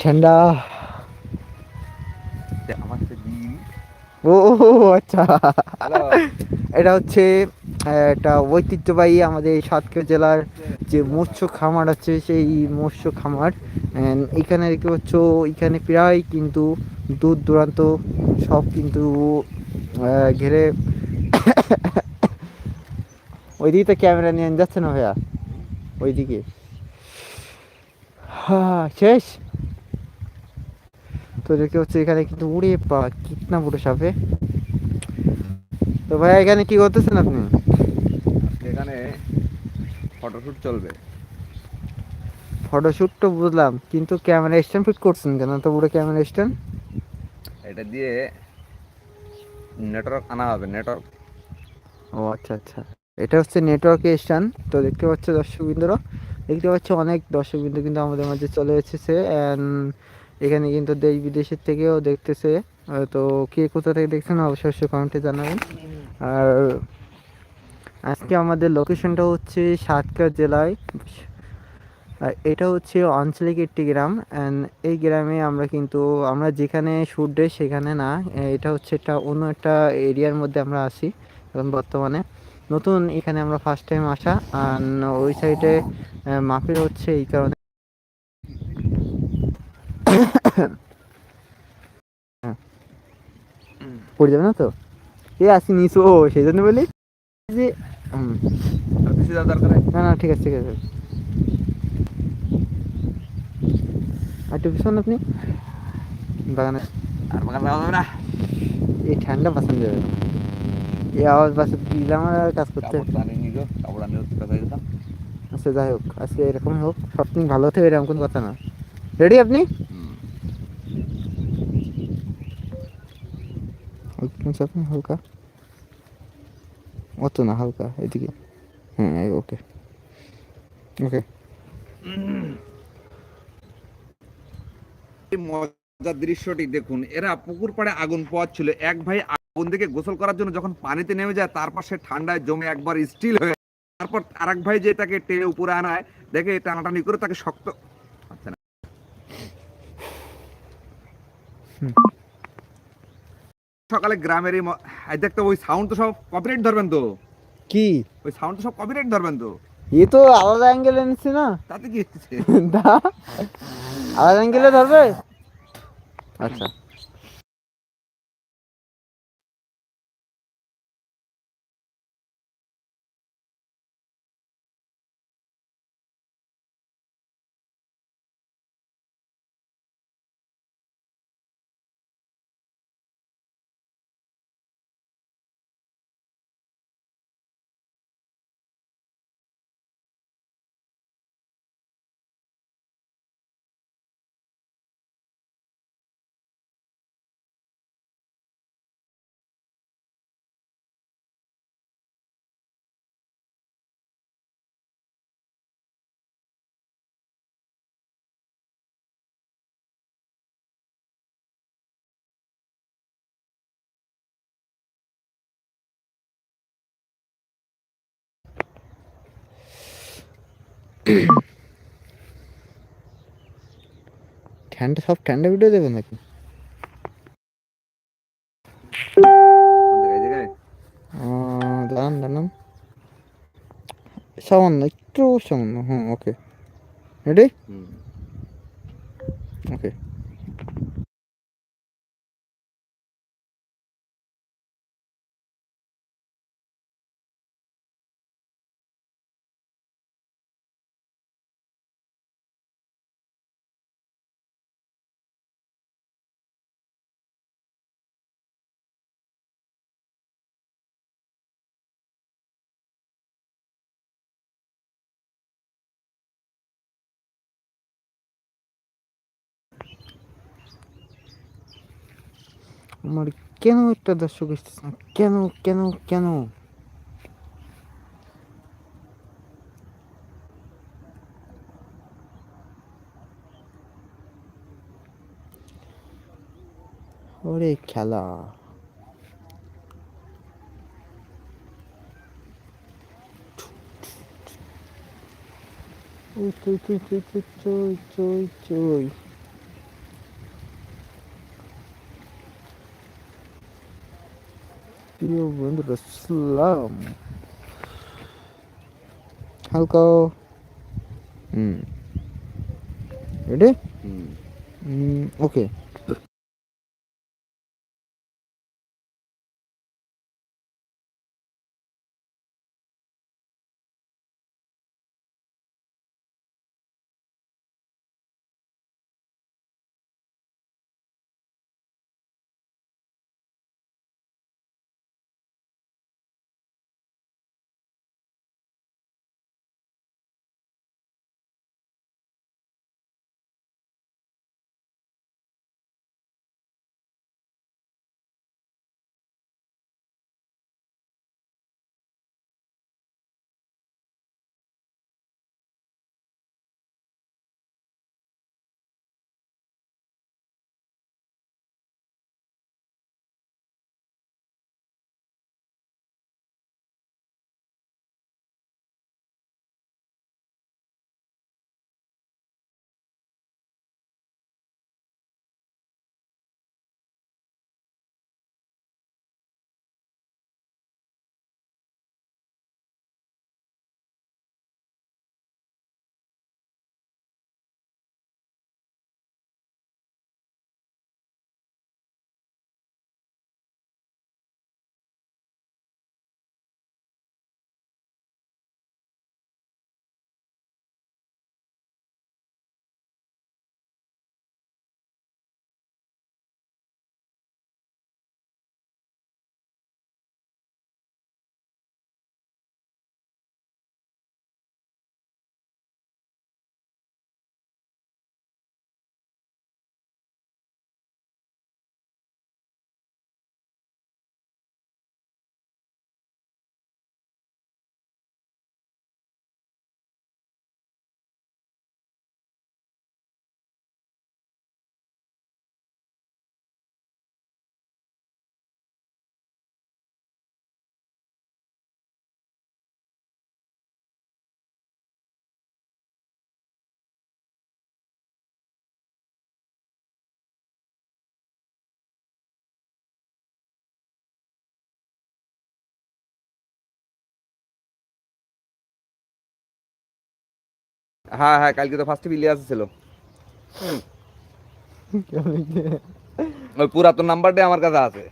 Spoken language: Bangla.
ঠান্ডা। ও আচ্ছা। এটা হচ্ছে একটা ঐতিহ্যবাহী আমাদের সাতক্ষীরা জেলার যে মৎস্য খামার আছে সেই মৎস্য খামার। এখানে দেখতে পাচ্ছ এখানে প্রায় কিন্তু দূর দূরান্ত সব কিন্তু ঘেরে। ওইদিকে তো ক্যামেরা নিয়ে যাচ্ছে না ভাইয়া? ওইদিকে। শেষ। তো দেখতে হচ্ছে এখানে কিন্তু উড়ে পা কিতনা বড় সাপে তো ভাইয়া এখানে কি করতেছেন আপনি? এখানে ফটোশুট চলবে। ফটোশুট তো বুঝলাম কিন্তু ক্যামেরা স্ট্যান্ড ফিট করছেন কেন? তো বড় ক্যামেরা স্ট্যান্ড? এটা দিয়ে নেটওয়ার্ক আনা হবে নেটওয়ার্ক। ও আচ্ছা আচ্ছা। এটা হচ্ছে নেটওয়ার্কে স্ট্যান্ড। তো দেখতে পাচ্ছ দর্শকবৃন্দরা দেখতে পাচ্ছ অনেক দর্শকবৃন্দ কিন্তু আমাদের মাঝে চলে এসেছে অ্যান্ড এখানে কিন্তু দেশ বিদেশের থেকেও দেখতেছে। তো কে কোথা থেকে দেখছেন অবশ্যই কমেন্টে জানাবেন। আর আজকে আমাদের লোকেশনটা হচ্ছে সাতক্ষীরা জেলায়। এটা হচ্ছে আঞ্চলিক একটি গ্রাম অ্যান্ড এই গ্রামে আমরা কিন্তু, আমরা যেখানে শুট দেয় সেখানে না এটা হচ্ছে একটা অন্য একটা এরিয়ার মধ্যে আমরা আসি এখন বর্তমানে। নতুন এখানে আমরা ফার্স্ট টাইম আসা আর ওই সাইডে মাফির হচ্ছে এই কারণে। পড়ে যাবে না তো এ আসি নিচু ও সেই জন্য বলি যে না না ঠিক আছে ঠিক আছে আর একটু পিছন আপনি বাগানে আর বাগান যাওয়া যাবে না এই ঠান্ডা যাবে না। এই আওয়াজ বাঁচা দিলে আমার আর কাজ করতে। আচ্ছা যাই হোক আজকে এরকম হোক ভালো হতে এরকম কোনো কথা না। রেডি আপনি? হালকা? অত না হালকা এদিকে। হ্যাঁ ওকে। ওকে। এই মজার দৃশ্যটি দেখুন এরা পুকুর পাড়ে আগুন পোয়াচ্ছিল এক ভাই থেকে গোসল করার জন্য যখন পানিতে নেমে যায় তারপর সে ঠান্ডায় জমে একবার স্টিল হয়ে তারপর আরেক ভাই যে তাকে টেনে উপরে আনায় দেখে টানাটানি করে তাকে শক্ত আচ্ছা না। সকালে গ্রামের এই দেখতে ওই সাউন্ড তো সব কপিরাইট ধরবেন তো। কি? ওই সাউন্ড তো সব কপিরাইট ধরবেন তো। এ তো আলাদা অ্যাঙ্গেল এনেছি না? তাতে কি হচ্ছে? আলাদা অ্যাঙ্গেলে ধরবে? আচ্ছা। ঠান্ডা সব ঠান্ডা ভিডিও দেবেন নাকি কোন জায়গায়, এই জায়গায়? আহ, দাঁড়ান দাঁড়ান সামান্য একটু সামান্য হ্যাঁ ওকে রেডি হুম। ওকে আমার কেন একটা দর্শক এসতেছে না কেন কেন কেন ওরে খেলা ও চই চই চই চই চই চই Hier wird das Slam. Halko. ఏంటి ఓకే হ্যাঁ হ্যাঁ কালকে তো ফার্স্ট ইলিয়াস ছিল। ওই পুরাতন নাম্বারটাই আমার কাছে আছে।